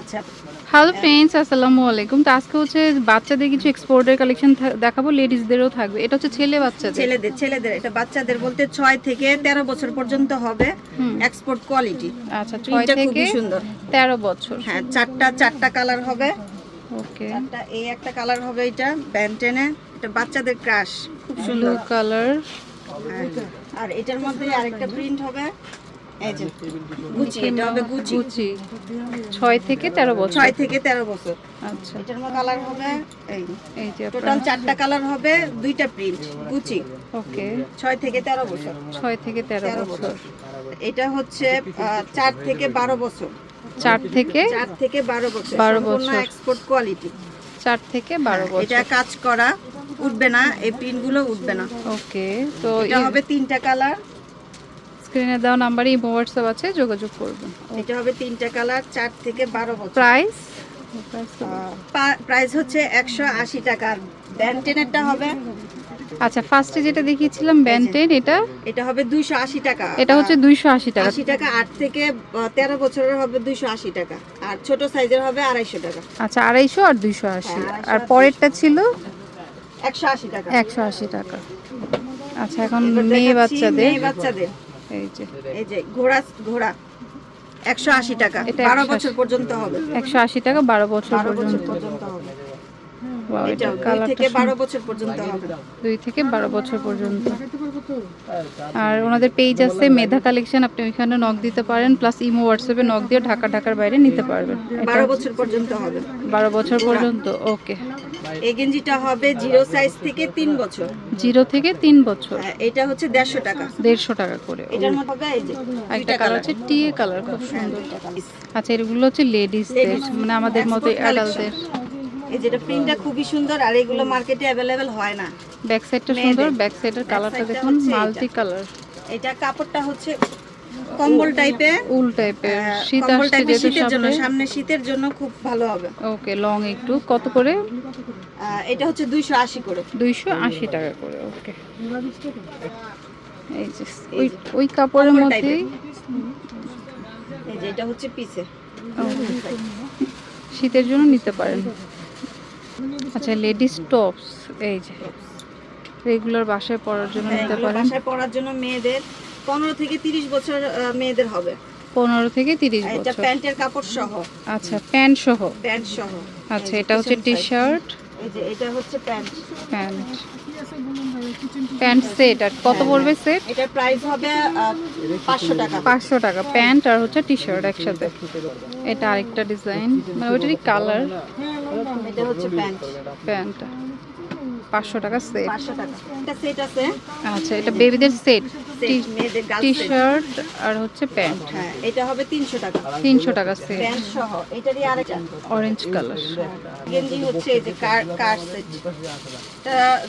আচ্ছা। Hello friends আসসালামু আলাইকুম। তো আজকে হচ্ছে বাচ্চাদের কিছু এক্সপোর্টের কালেকশন দেখাবো লেডিসদেরও থাকবে। এটা হচ্ছে ছেলে বাচ্চাদের। ছেলেদের ছেলেদের এটা বাচ্চাদের বলতে ছয় থেকে তেরো বছর পর্যন্ত হবে এক্সপোর্ট কোয়ালিটি আচ্ছা ছয় থেকে সুন্দর। তেরো বছর। হ্যাঁ চারটা চারটা কালার হবে। ওকে চারটা এই একটা কালার হবে এটা ব্যান্টেনে এটা বাচ্চাদের ক্রাশ খুব সুন্দর। কালার হ্যাঁ। আর এটার মধ্যে আরেকটা প্রিন্ট হবে। গুচি এটা হবে গুচি। গুচি। ছয় থেকে তেরো বছর। ছয় থেকে তেরো বছর। আচ্ছা। এটার মধ্যে কালার হবে এই। এই যে টোটাল চারটা কালার হবে দুইটা প্রিন্ট গুচি। ওকে। ছয় থেকে তেরো বছর। ছয় থেকে তেরো তেরো বছর। বছর। এটা হচ্ছে আহ, চার থেকে বারো বছর। চার থেকে চার থেকে বারো বছর। বারো সম্পূর্ণ বছর। এক্সপোর্ট কোয়ালিটি চার থেকে বারো হ্যাঁ, এটা কাজ করা উঠবে না এই প্রিন্টগুলো উঠবে না। ওকে তো এটা হবে তিনটা কালার স্ক্রিনে দেওয়া নাম্বারে ইমো হোয়াটসঅ্যাপ আছে যোগাযোগ করবেন। এটা হবে তিনটা কালার চার থেকে বারো বছর। প্রাইস প্রাইস হচ্ছে একশো আশি টাকা। ব্যান্টেনেরটা হবে। আচ্ছা ফার্স্টে যেটা দেখিয়েছিলাম ব্যান্টেন এটা? এটা হবে দুইশো আশি টাকা। এটা হচ্ছে দুইশো আশি টাকা। আশি টাকা আট থেকে আহ, তেরো বছরের হবে দুইশো আশি টাকা। আর ছোট সাইজের হবে আড়াইশো টাকা। আচ্ছা আড়াইশো আর দুইশো আশি। হ্যাঁ, আড়াইশো আর আর পরেরটা ছিল? একশো আশি টাকা। একশো আশি টাকা। আচ্ছা এখন মেয়ে বাচ্চাদের। মেয়ে বাচ্চাদের। এই যে। এই যে ঘোড়া ঘোড়া। একশো আশি টাকা। বারো বছর পর্যন্ত হবে। একশো আশি টাকা বারো বছর পর্যন্ত হবে। দুই থেকে বারো বছর পর্যন্ত হবে। দুই থেকে বারো বছর পর্যন্ত। আর ওনাদের পেজ আছে মেধা কালেকশন আপনি ওইখানে নক দিতে পারেন প্লাস ইমো হোয়াটসঅ্যাপে নক দিয়ে ঢাকা ঢাকার বাইরে নিতে পারবেন। বারো বছর পর্যন্ত হবে। বারো বছর পর্যন্ত ওকে এই গেঞ্জিটা হবে জিরো সাইজ থেকে তিন বছর। জিরো থেকে তিন বছর। হ্যাঁ, এটা হচ্ছে দেড়শো টাকা। দেড়শো টাকা করে এটার মধ্যে একটা কালার হচ্ছে টিএ কালার খুব সুন্দর। আচ্ছা এগুলো হচ্ছে লেডিসদের মানে আমাদের মতো অ্যাডাল্টদের এই যেটা প্রিন্টটা খুবই সুন্দর আর এগুলো মার্কেটে অ্যাভেলেবেল হয় না। ব্যাক সাইডটা। সুন্দর ব্যাক সাইডের কালারটা দেখুন মাল্টি কালার এটা কাপড়টা হচ্ছে কম্বল টাইপের উল টাইপের শীত আসছে শীতের জন্য সামনে। শীতের জন্য খুব ভালো হবে। ওকে লং একটু। কত করে? এটা হচ্ছে দুইশো আশি করে। দুইশো আশি টাকা করে ওকে। এই যে ওই ওই কাপড়ের কম্বল মধ্যেই এই যে এটা হচ্ছে পিসে শীতের জন্য নিতে পারেন। আচ্ছা লেডিস টপস এই যে। রেগুলার বাসায় পরার জন্য নিতে পারেন। বাসায় পরার জন্য মেয়েদের পনেরো থেকে তিরিশ বছর মেয়েদের হবে। পনেরো থেকে তিরিশ আর এটা বছর। প্যান্টের কাপড় সহ। আচ্ছা প্যান্ট সহ? প্যান্ট সহ। আচ্ছা এটা হচ্ছে টি শার্ট এই যে এটা হচ্ছে প্যান্ট। প্যান্ট। প্যান্ট সেট আর কত পড়বে সেট? এটার প্রাইস হবে পাঁচশো টাকা। পাঁচশো টাকা। প্যান্ট আর হচ্ছে একসাথে। এটা আরেকটা ডিজাইন। মানে ওইটারই কালার। এটা হচ্ছে প্যান্ট। প্যান্ট। পাঁচশো টাকা সেট। পাঁচশো টাকা। এটা সেট আছে। আচ্ছা এটা বেবিদের সেট সেট। টি শার্ট আর হচ্ছে প্যান্ট হ্যাঁ এটা হবে তিনশো টাকা। তিনশো টাকা সেট প্যান্ট সহ এটারই আরেকটা। অরেঞ্জ কালার গেঞ্জি হচ্ছে এই যে কার কার সেট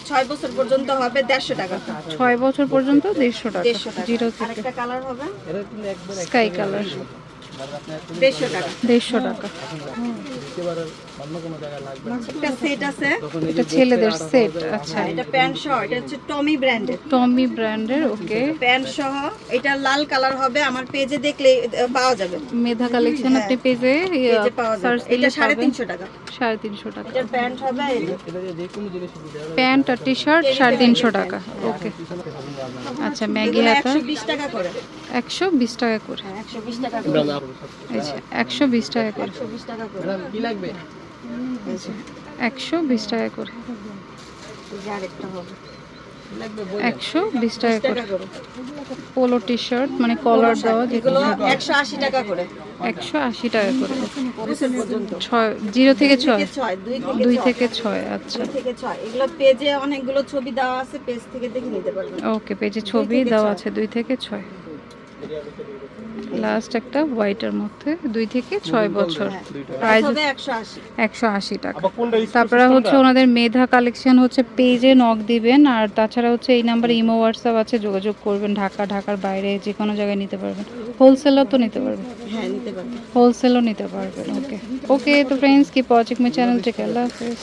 ছয় বছর পর্যন্ত হবে দেড়শো টাকা। ছয় বছর পর্যন্ত দেড়শো টাকা। দেড়শো টাকা। আরেকটা কালার হবে? স্কাই কালার দেড়শো টাকা। দেড়শো টাকা। একটা সেট আছে। এটা ছেলেদের সেট আচ্ছা। এটা প্যান্ট সহ এটা হচ্ছে টমি ব্র্যান্ডের টমি ব্র্যান্ডের ওকে প্যান্ট সহ এটা লাল কালার হবে আমার পেজে দেখলে পাওয়া যাবে। মেধা কালেকশন হ্যাঁ। আপনি পেজে এটা সাড়ে তিনশো টাকা। সাড়ে তিনশো টাকা। প্যান্ট হবে প্যান্ট আর টি শার্ট সাড়ে তিনশো টাকা ওকে আচ্ছা ম্যাগি হাতা একশো বিশ টাকা করে। একশো বিশ টাকা করে। হ্যাঁ একশো বিশ টাকা করে। একশো বিশ টাকা করে। একশো বিশ টাকা করে। একশো বিশ টাকা করে। একশো বিশ টাকা পোলো টি শার্ট মানে কলার দেওয়া যেগুলো একশো আশি টাকা করে। একশো আশি টাকা করে। ছয় জিরো থেকে ছয়? দুই থেকে ছয়। আচ্ছা। এগুলো পেজে অনেকগুলো ছবি দেওয়া আছে পেজ থেকে দেখে নিতে পারবেন। ওকে পেজে ছবি দেওয়া আছে দুই থেকে ছয়। লাস্ট একটা হোয়াইটের মধ্যে দুই থেকে ছয় বছর। প্রাইস হবে একশো আশি। টাকা। তারপরে হচ্ছে ওনাদের মেধা কালেকশন হচ্ছে পেজে নক দিবেন আর তাছাড়া হচ্ছে এই নাম্বারে ইমো হোয়াটসঅ্যাপ আছে যোগাযোগ করবেন ঢাকা ঢাকার বাইরে যে কোনো জায়গায় নিতে পারবেন। হোলসেলও তো নিতে পারবেন। হ্যাঁ নিতে পারবেন। হোলসেলও নিতে পারবেন ওকে ওকে তো ফ্রেন্ডস কি ওয়াচিং মাই চ্যানেল টেক আল্লাহ হাফেজ।